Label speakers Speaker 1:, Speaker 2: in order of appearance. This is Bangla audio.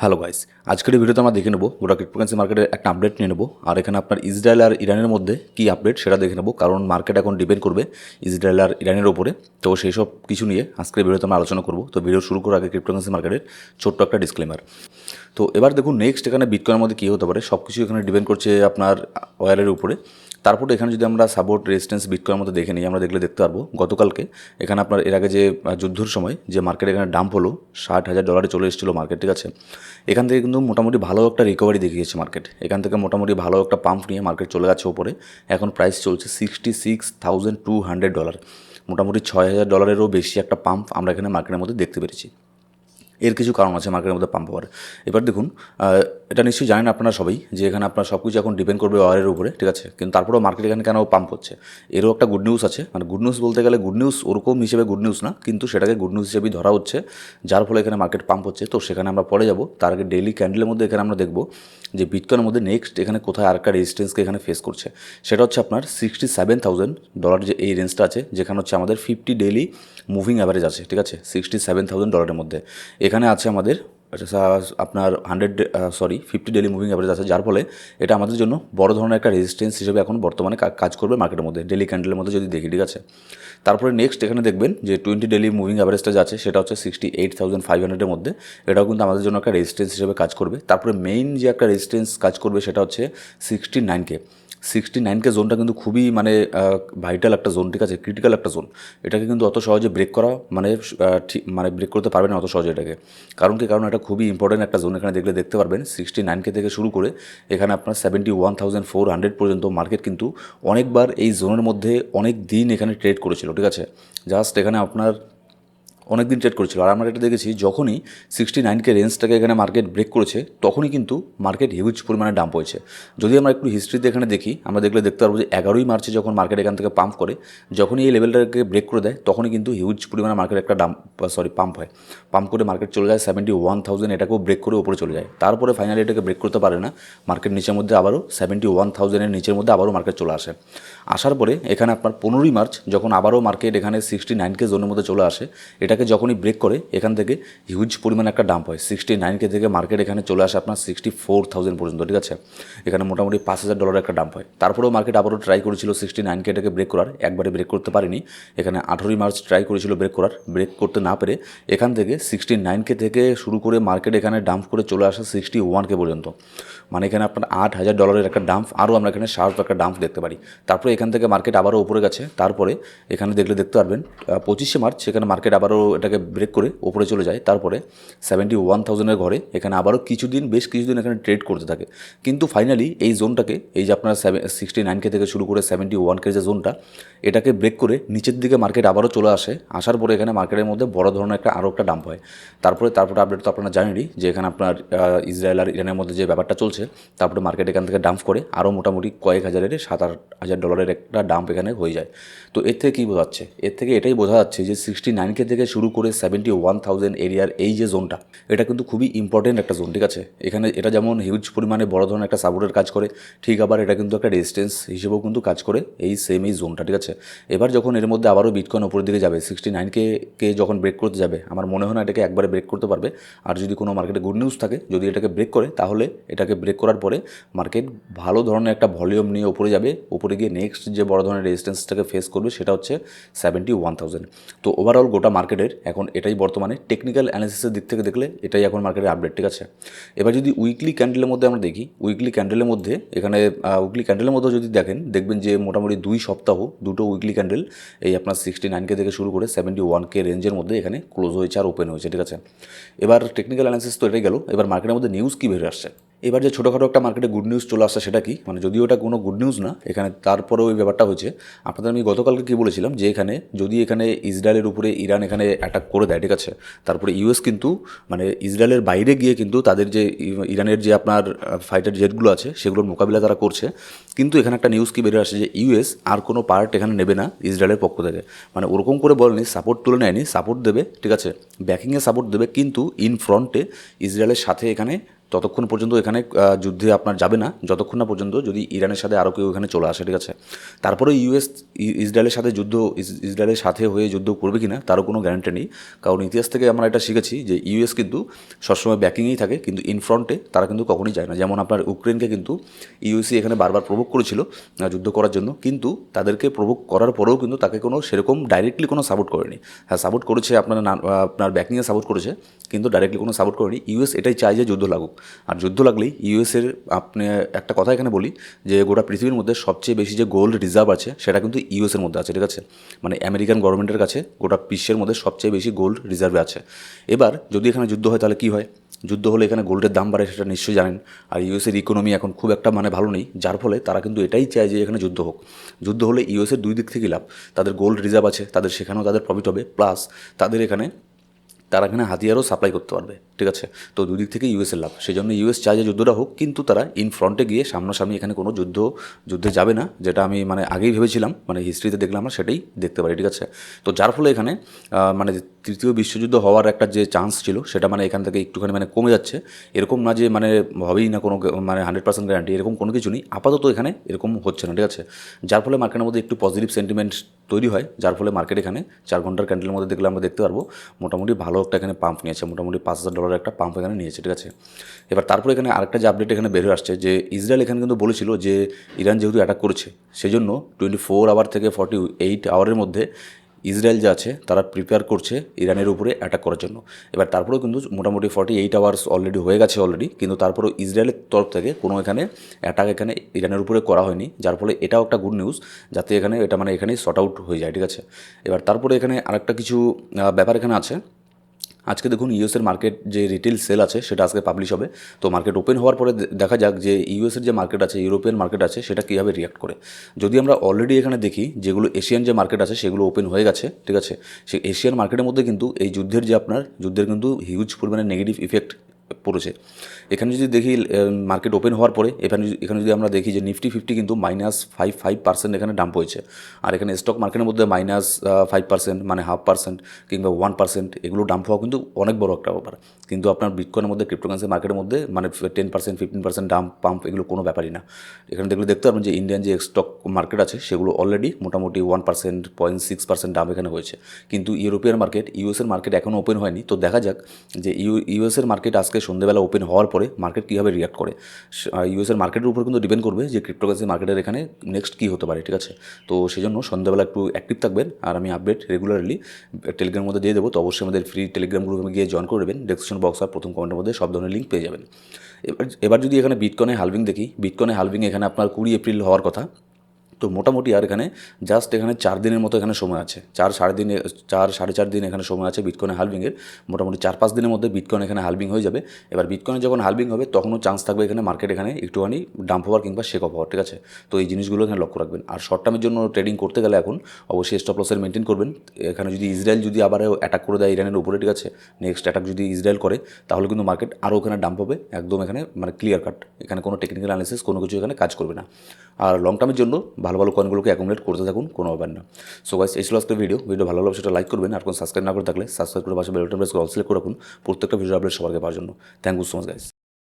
Speaker 1: হ্যালো গাইস আজকের ভিডিওতে আমরা দেখে নেব গোটা ক্রিপ্টোকারেন্সি মার্কেটের একটা আপডেট নিয়ে নেব। আর এখানে আপনার ইসরায়েল আর ইরানের মধ্যে কী আপডেট সেটা দেখে নেব, কারণ মার্কেট এখন ডিপেন্ড করবে ইসরায়েল আর ইরানের ওপরে তো সেই সব কিছু নিয়ে আজকের ভিডিওতে আমরা আলোচনা করব। তো ভিডিও শুরু করার আগে ক্রিপ্টোকারেন্সি মার্কেটের ছোট্ট একটা ডিসক্লেমার তো এবার দেখুন নেক্সট এখানে বিটকয়েনের মধ্যে কী হতে পারে সব কিছু এখানে ডিপেন্ড করছে আপনার ওয়ারের উপরে। তারপরে এখানে যদি আমরা সাপোর্ট রেজিস্ট্যান্স বিটকয়েনের মধ্যে দেখে নিই, আমরা দেখলে দেখতে পারব, গতকালকে এখানে আপনার এর আগে যে যুদ্ধর সময় যে মার্কেট এখানে ডাম্প হলো, ষাট হাজার ডলারে চলে এসেছিল মার্কেট ঠিক আছে? এখান থেকে কিন্তু মোটামুটি ভালো একটা রিকভারি দেখিয়েছে মার্কেট এখান থেকে মোটামুটি ভালো একটা পাম্প নিয়ে মার্কেট চলে গেছে ওপরে। এখন প্রাইস চলছে sixty six thousand two hundred dollar মোটামুটি ছয় হাজার ডলারেরও বেশি একটা পাম্প আমরা এখানে মার্কেটের মধ্যে দেখতে পেরেছি। এর কিছু কারণ আছে মার্কেটের মধ্যে পাম্প হওয়ার। এবার দেখুন এটা নিশ্চয়ই জানেন আপনারা সবাই যে এখানে আপনার সব কিছু এখন ডিপেন্ড করবে ওয়ারের উপরে, ঠিক আছে? কিন্তু তারপরেও মার্কেট এখানে কেন পাম্প হচ্ছে? এরও একটা গুড নিউজ আছে। মানে গুড নিউজ বলতে গেলে গুড নিউজ ওরকম হিসেবে গুড নিউজ না, কিন্তু সেটাকে গুড নিউজ হিসেবেই ধরা হচ্ছে, যার ফলে এখানে মার্কেট পাম্প হচ্ছে। তো সেখানে আমরা পরে যাব। তার আগে ডেইলি ক্যান্ডেলের মধ্যে এখানে আমরা দেখব যে বিটকয়েনের মধ্যে নেক্সট এখানে কোথায় আর একটা রেজিস্টেন্সকে এখানে ফেস করছে। সেটা হচ্ছে আপনার সিক্সটি সেভেন থাউজেন্ড ডলার যে এই রেঞ্জটা আছে, যেখানে হচ্ছে আমাদের ফিফটি ডেইলি মুভিং অ্যাভারেজ আছে, ঠিক আছে? সিক্সটি সেভেন থাউজেন্ড ডলারের মধ্যে। এখানে আছে আমাদের আচ্ছা আপনার hundred sorry fifty daily moving average আছে। যার ফলে এটা আমাদের জন্য বড় ধরনের একটা রেজিস্ট্যান্স হিসেবে এখন বর্তমানে কাজ করবে মার্কেটের মধ্যে ডেলি ক্যান্ডেলের মধ্যে যদি দেখি, ঠিক আছে? তারপরে নেক্সট এখানে দেখবেন যে টোয়েন্টি ডেলি মুভিং অ্যাভারেজটা আছে, সেটা হচ্ছে সিক্সটি এইট থাউজেন্ড ফাইভ হান্ড্রেডের মধ্যে। এটাও কিন্তু আমাদের জন্য একটা রেজিস্ট্যান্স হিসেবে কাজ করবে। তারপরে মেইন যে একটা রেজিস্ট্যান্স কাজ করবে, সেটা হচ্ছে সিক্সটি নাইনকে সিক্সটি নাইনকে জোনটা কিন্তু খুবই মানে ভাইটাল একটা জোন ঠিক আছে? ক্রিটিক্যাল একটা জোন এটাকে কিন্তু অত সহজে ব্রেক করা মানে ঠিক মানে ব্রেক করতে পারবে না অত সহজে এটাকে। কারণ কি? কারণ এটা খুবই ইম্পর্টেন্ট একটা জোন এখানে দেখলে দেখতে পারবেন। সিক্সটি নাইনকে থেকে শুরু করে এখানে আপনার seventy one thousand four hundred পর্যন্ত মার্কেট কিন্তু অনেকবার এই জোনের মধ্যে অনেক দিন এখানে ট্রেড করেছিল, ঠিক আছে? জাস্ট এখানে আপনার অনেক দিন ট্রেড করেছিল। আর আমরা এটা দেখেছি, যখনই সিক্সটি নাইনকে রেঞ্জটাকে এখানে মার্কেট ব্রেক করেছে, তখনই কিন্তু মার্কেট হিউজ পরিমাণে ডাম্প হয়েছে। যদি আমরা একটু হিস্ট্রিতে এখানে দেখি, আমরা দেখলে দেখতে পারব যে এগারোই মার্চে যখন মার্কেট এখান থেকে পাম্প করে, যখনই এই লেভেলটাকে ব্রেক করে দেয়, তখনই কিন্তু হিউজ পরিমাণে মার্কেট একটা ডাম্প সরি পাম্প হয়। পাম্প করে মার্কেট চলে যায় সেভেন্টি ওয়ান থাউজেন্ড এটাকেও ব্রেক করে উপরে চলে যায়। তারপরে ফাইনালি এটাকে ব্রেক করতে পারে না মার্কেট নিচের মধ্যে আবারও সেভেন্টি ওয়ান থাউজেন্ডের নিচের মধ্যে আবারও মার্কেট চলে আসে। আসার পরে এখানে আপনার পনেরোই মার্চ, যখন আবারও মার্কেট এখানে সিক্সটি নাইনকে জোনের মধ্যে চলে আসে এটাকে যখনই ব্রেক করে, এখান থেকে হিউজ পরিমাণে একটা ডাম্প হয়। সিক্সটি নাইনকে থেকে মার্কেট এখানে চলে আসে আপনার সিক্সটি ফোর থাউজেন্ড পর্যন্ত, ঠিক আছে? এখানে মোটামুটি পাঁচ হাজার ডলারের একটা ডাম্প হয়। তারপরেও মার্কেট আবারও ট্রাই করেছিল সিক্সটি নাইনকে এটাকে ব্রেক করার, একবারে ব্রেক করতে পারেনি। এখানে আঠেরোই মার্চ ট্রাই করেছিল ব্রেক করার ব্রেক করতে না পেরে এখান থেকে সিক্সটি নাইনকে থেকে শুরু করে মার্কেট এখানে ডাম্প করে চলে আসে সিক্সটি ওয়ানকে পর্যন্ত। মানে এখানে আপনার আট হাজার ডলারের একটা ডাম্প আরও আমরা এখানে শার্প একটা ডাম্প দেখতে পারি। তারপরে এখান থেকে মার্কেট আবারও উপরে গেছে। তারপরে এখানে দেখলে দেখতে পারবেন পঁচিশে মার্চ সেখানে মার্কেট আবারও এটাকে ব্রেক করে ওপরে চলে যায়, তারপরে সেভেন্টি ওয়ান থাউজেন্ডের ঘরে এখানে আবারও কিছুদিন, বেশ কিছুদিন এখানে ট্রেড করতে থাকে। কিন্তু ফাইনালি এই জোনটাকে এই যে আপনার সেভেন সিক্সটি নাইনকে থেকে শুরু করে সেভেন্টি ওয়ানকে যে জোনটা এটাকে ব্রেক করে নিচের দিকে মার্কেট আবারও চলে আসে। আসার পরে এখানে মার্কেটের মধ্যে বড় ধরনের একটা আরও একটা ডাম্প হয়। তারপরে তারপরে আপডেট তো আপনারা জানেনই যে এখানে আপনার ইসরায়েল আর ইরানের মধ্যে যে ব্যাপারটা চলছে, তারপরে মার্কেট এখান থেকে ডাম্প করে আরও মোটামুটি কয়েক হাজারের সাত আট হাজার ডলারের একটা ডাম্প এখানে হয়ে যায়। তো এর থেকে কী বোঝা যাচ্ছে এর থেকে এটাই বোঝা যাচ্ছে যে সিক্সটি নাইনকে থেকে শুরু করে সেভেন্টি ওয়ান থাউজেন্ড এরিয়ার এই যে জোনটা এটা কিন্তু খুবই ইম্পর্টেন্ট একটা জোন ঠিক আছে? এখানে এটা যেমন হিউজ পরিমাণে বড় ধরনের একটা সাপোর্টের কাজ করে, ঠিক আবার এটা কিন্তু একটা রেজিস্ট্যান্স হিসেবেও কিন্তু কাজ করে এই সেম এই জোনটা ঠিক আছে? এবার যখন এর মধ্যে আবারও বিটকয়েন ওপরের দিকে যাবে সিক্সটি নাইনকে কে যখন ব্রেক করতে যাবে, আমার মনে হয় না এটাকে একবারে ব্রেক করতে পারবে। আর যদি কোনো মার্কেটে গুড নিউজ থাকে, যদি এটাকে ব্রেক করে, তাহলে এটাকে ব্রেক করার পরে মার্কেট ভালো ধরনের একটা ভলিউম নিয়ে উপরে যাবে, উপরে গিয়ে নেক্সট যে বড় ধরনের রেজিস্ট্যান্সটাকে ফেস করবে, সেটা হচ্ছে সেভেন্টি ওয়ান থাউজেন্ড তো ওভারঅল গোটা মার্কেটের এখন এটাই বর্তমানে টেকনিক্যাল অ্যানালিসিসের দিক থেকে দেখলে এটাই এখন মার্কেটের আপডেট ঠিক আছে? এবার যদি উইকলি ক্যান্ডেলের মধ্যে আমরা দেখি উইকলি ক্যান্ডেলের মধ্যে এখানে উইকলি ক্যান্ডেলের মধ্যে যদি দেখেন, দেখবেন যে মোটামুটি দুই সপ্তাহ, দুটো উইকলি ক্যান্ডেল এই আপনার সিক্সটি নাইনকে থেকে শুরু করে সেভেন্টি ওয়ান কে রেঞ্জের মধ্যে এখানে ক্লোজ হয়েছে আর ওপেন হয়েছে, ঠিক আছে? এবার টেকনিক্যাল অ্যানালিসিস তো এটাই গেল, এবার মার্কেটের মধ্যে নিউজ কী বেরিয়ে আসছে? এবার যে ছোটোখাটো একটা মার্কেটে গুড নিউজ চলে আসছে সেটা কি? মানে যদিও এটা কোনো গুড নিউজ না, এখানে তারপরেও ওই ব্যাপারটা হয়েছে। আপনাদের আমি গতকালকে কী বলেছিলাম যে এখানে, যদি এখানে ইসরায়েলের উপরে ইরান এখানে অ্যাটাক করে দেয়, ঠিক আছে? তারপরে ইউএস কিন্তু মানে ইসরায়েলের বাইরে গিয়ে কিন্তু তাদের যে ইরানের যে আপনার ফাইটার জেটগুলো আছে, সেগুলোর মোকাবিলা তারা করছে। কিন্তু এখানে একটা নিউজ কি বেরিয়ে আসছে যে ইউএস আর কোনো পার্ট এখানে নেবে না ইসরায়েলের পক্ষ থেকে। মানে ওরকম করে বলেনি সাপোর্ট তুলে নেয়নি সাপোর্ট দেবে, ঠিক আছে? ব্যাকিংয়ে সাপোর্ট দেবে, কিন্তু ইন ফ্রন্টে ইসরায়েলের সাথে এখানে ততক্ষণ পর্যন্ত এখানে যুদ্ধে আপনার যাবে না। যতক্ষণ না পর্যন্ত যদি ইরানের সাথে আরও কেউ এখানে চলে আসে, ঠিক আছে? তারপরে ইউএস ইসরায়েলের সাথে যুদ্ধ, ইস- ইসরায়েলের সাথে হয়ে যুদ্ধ করবে কিনা, তারও কোনো গ্যারান্টি নেই। কারণ ইতিহাস থেকে আমরা এটা শিখেছি যে ইউএস কিন্তু সবসময় ব্যাকিংয়েই থাকে, কিন্তু ইন ফ্রন্টে তারা কিন্তু কখনোই যায় না। যেমন আপনার ইউক্রেনকে কিন্তু ইউএসি এখানে বারবার প্রভোগ করেছিল যুদ্ধ করার জন্য। কিন্তু তাদেরকে প্রভোগ করার পরেও কিন্তু তাকে কোনো সেরকম ডাইরেক্টলি কোনো সাপোর্ট করেনি। হ্যাঁ সাপোর্ট করেছে আপনার আপনার ব্যাকিংয়ে সাপোর্ট করেছে, কিন্তু ডাইরেক্টলি কোনো সাপোর্ট করেনি। ইউএস এটাই চায় যে যুদ্ধ লাগুক। আর যুদ্ধ লাগলেই ইউএসের আপনি একটা কথা এখানে বলি যে গোটা পৃথিবীর মধ্যে সবচেয়ে বেশি যে গোল্ড রিজার্ভ আছে, সেটা কিন্তু ইউএসের মধ্যে আছে, ঠিক আছে? মানে আমেরিকান গভর্নমেন্টের কাছে গোটা বিশ্বের মধ্যে সবচেয়ে বেশি গোল্ড রিজার্ভে আছে। এবার যদি এখানে যুদ্ধ হয়, তাহলে কী হয়? যুদ্ধ হলে এখানে গোল্ডের দাম বাড়ে, সেটা নিশ্চয়ই জানেন। আর ইউএসের ইকোনমি এখন খুব একটা মানে ভালো নেই, যার ফলে তারা কিন্তু এটাই চায় যে এখানে যুদ্ধ হোক। যুদ্ধ হলে ইউএসের দুই দিক থেকেই লাভ। তাদের গোল্ড রিজার্ভ আছে, তাদের সেখানেও তাদের প্রফিট হবে। প্লাস তাদের এখানে তারা এখানে হাতিয়ারও সাপ্লাই করতে পারবে, ঠিক আছে? তো দুদিক থেকে ইউএসের লাভ। সেই জন্য ইউএস চায় যে যুদ্ধটা হোক, কিন্তু তারা ইন ফ্রন্টে গিয়ে সামনাসামনি এখানে কোনো যুদ্ধ, যুদ্ধে যাবে না, যেটা আমি মানে আগেই ভেবেছিলাম মানে হিস্ট্রিতে দেখলাম, আমরা সেটাই দেখতে পারি, ঠিক আছে? তো যার ফলে এখানে মানে তৃতীয় বিশ্বযুদ্ধ হওয়ার একটা যে চান্স ছিল, সেটা মানে এখান থেকে একটুখানি মানে কমে যাচ্ছে। এরকম না যে মানে হবেই না কোনো মানে হান্ড্রেড পার্সেন্ট গ্যারান্টি এরকম কোনো কিছু নেই। আপাতত এখানে এরকম হচ্ছে না, ঠিক আছে? যার ফলে মার্কেটের মধ্যে একটু পজিটিভ সেন্টিমেন্ট তৈরি হয়, যার ফলে মার্কেট এখানে চার ঘণ্টার ক্যান্ডেলের মধ্যে দেখলে আমরা দেখতে পারব মোটামুটি ভালো একটা এখানে পাম্প নিয়েছে, মোটামুটি পাঁচ হাজার ডলার একটা পাম্প এখানে নিয়েছে, ঠিক আছে? এবার তারপরে এখানে আরেকটা যে আপডেট এখানে বের হয়ে আসছে যে ইসরায়েল এখানে কিন্তু বলেছিল যে ইরান যেহেতু অ্যাটাক করছে সেই জন্য টোয়েন্টি ফোর আওয়ার থেকে ফর্টি এইট আওয়ারের মধ্যে ইসরায়েল যা আছে, তারা প্রিপেয়ার করছে ইরানের উপরে অ্যাটাক করার জন্য। এবার তারপরেও কিন্তু মোটামুটি ফর্টি এইট আওয়ার্স অলরেডি হয়ে গেছে অলরেডি কিন্তু তারপরেও ইসরায়েলের তরফ থেকে কোনো এখানে অ্যাটাক এখানে ইরানের উপরে করা হয়নি, যার ফলে এটাও একটা গুড নিউজ যাতে এখানে এটা মানে এখানেই শর্ট আউট হয়ে যায়, ঠিক আছে? এবার তারপরে এখানে আরেকটা কিছু ব্যাপার এখানে আছে। আজকে দেখুন ইউএসের মার্কেট যে রিটেল সেল আছে, সেটা আজকে পাবলিশ হবে। তো মার্কেট ওপেন হওয়ার পরে দেখা যাক যে ইউএসের যে মার্কেট আছে, ইউরোপিয়ান মার্কেট আছে, সেটা কীভাবে রিয়াক্ট করে। যদি আমরা অলরেডি এখানে দেখি যেগুলো এশিয়ান যে মার্কেট আছে, সেগুলো ওপেন হয়ে গেছে, ঠিক আছে? সেই এশিয়ান মার্কেটের মধ্যে কিন্তু এই যুদ্ধের যে আপনার, যুদ্ধের কিন্তু হিউজ পরিমাণে নেগেটিভ ইফেক্ট পড়েছে। এখানে যদি দেখি মার্কেট ওপেন হওয়ার পরে, এখানে এখানে যদি আমরা দেখি যে নিফটি ফিফটি কিন্তু মাইনাস ফাইভ ফাইভ পার্সেন্ট এখানে ডাম্প হয়েছে। আর এখানে স্টক মার্কেটের মধ্যে মাইনাস ফাইভ পার্সেন্ট মানে হাফ পার্সেন্ট কিংবা ওয়ান পার্সেন্ট এগুলো ডাম্প হওয়া কিন্তু অনেক বড় একটা ব্যাপার। কিন্তু আপনার বিটকয়েনের মধ্যে ক্রিপ্টোকারেন্সি মার্কেটের মধ্যে মানে ten percent fifteen percent dump pump এগুলো কোনো ব্যাপারই না। এখানে দেখলে দেখতে পারবেন যে ইন্ডিয়ান যে স্টক মার্কেট আছে, সেগুলো অলরেডি মোটামুটি one percent point six percent dump এখানে হয়েছে। কিন্তু ইউরোপিয়ান মার্কেট ইউএসের মার্কেট এখনও ওপেন হয়নি। তো দেখা যাক যে ইউ ইউএসের মার্কেট আজকে সন্ধ্যেবেলা ওপেন হওয়ার পরে মার্কেট কীভাবে রিয়াক্ট করে? ইউএসের মার্কেটের উপর কিন্তু ডিপেন্ড করবে যে ক্রিপ্টোকারেন্সি মার্কেটের এখানে নেক্সট কী হতে পারে, ঠিক আছে? তো সেই জন্য সন্ধ্যাবেলা একটু অ্যাক্টিভ থাকবেন আর আমি আপডেট রেগুলারলি টেলিগ্রামের মধ্যে দিয়ে দেবো। তো অবশ্যই আমাদের ফ্রি টেলিগ্রাম গ্রুপে গিয়ে জয়েন করে দেবেন ডেসক্রিপশন বক্স আর প্রথম কমেন্টের মধ্যে সব ধরনের লিঙ্ক পেয়ে যাবেন। এবার এবার যদি এখানে বিটকনে হালভিং দেখি বিটকনে হালভিং এখানে আপনার কুড়ি এপ্রিল হওয়ার কথা। তো মোটামুটি আর এখানে জাস্ট এখানে চার দিনের মতো এখানে সময় আছে। চার সাড়ে দিনে, চার সাড়ে চার দিন এখানে সময় আছে বিটকয়েন হালভিংয়ের মোটামুটি চার পাঁচ দিনের মধ্যে বিটকয়েন এখানে হালভিং হয়ে যাবে। এবার বিটকয়েনে যখন হালভিং হবে, তখনও চান্স থাকবে এখানে মার্কেট এখানে একটুখানি ডাম্প হওয়ার কিংবা শেক অফ হওয়ার, ঠিক আছে? তো এই জিনিসগুলো এখানে লক্ষ্য রাখবেন। আর শর্ট টার্মের জন্য ট্রেডিং করতে গেলে এখন অবশ্যই স্টপ লসের মেনটেন করবেন। এখানে যদি ইসরায়েল যদি আবার অ্যাটাক করে দেয় ইরানের উপরে, ঠিক আছে? নেক্সট অ্যাটাক যদি ইসরায়েল করে, তাহলে কিন্তু মার্কেট আরও এখানে ডাম্প হবে। একদম এখানে মানে ক্লিয়ার কাট এখানে কোনো টেকনিক্যাল অ্যানালিসিস কোনো কিছু এখানে কাজ করবে না। আর লং টার্মের জন্য ভালো ভালো কয়েনগুলোকে অ্যাকুমুলেট করতে থাকুন, কোনো ব্যাপার না। সো গাইস এই ছিল আজকের ভিডিও ভিডিও ভালো লাগলে সেটা লাইক করবেন, আর কোনো সাবস্ক্রাইব না করে থাকলে সাবস্ক্রাইব করে পাশে বেলটা প্রেস করে অল সিলেক্ট করে রাখুন। প্রত্যেকটা ভিডিও আপডেট সবাইকে পাওয়ার জন্য। Thank you so much guys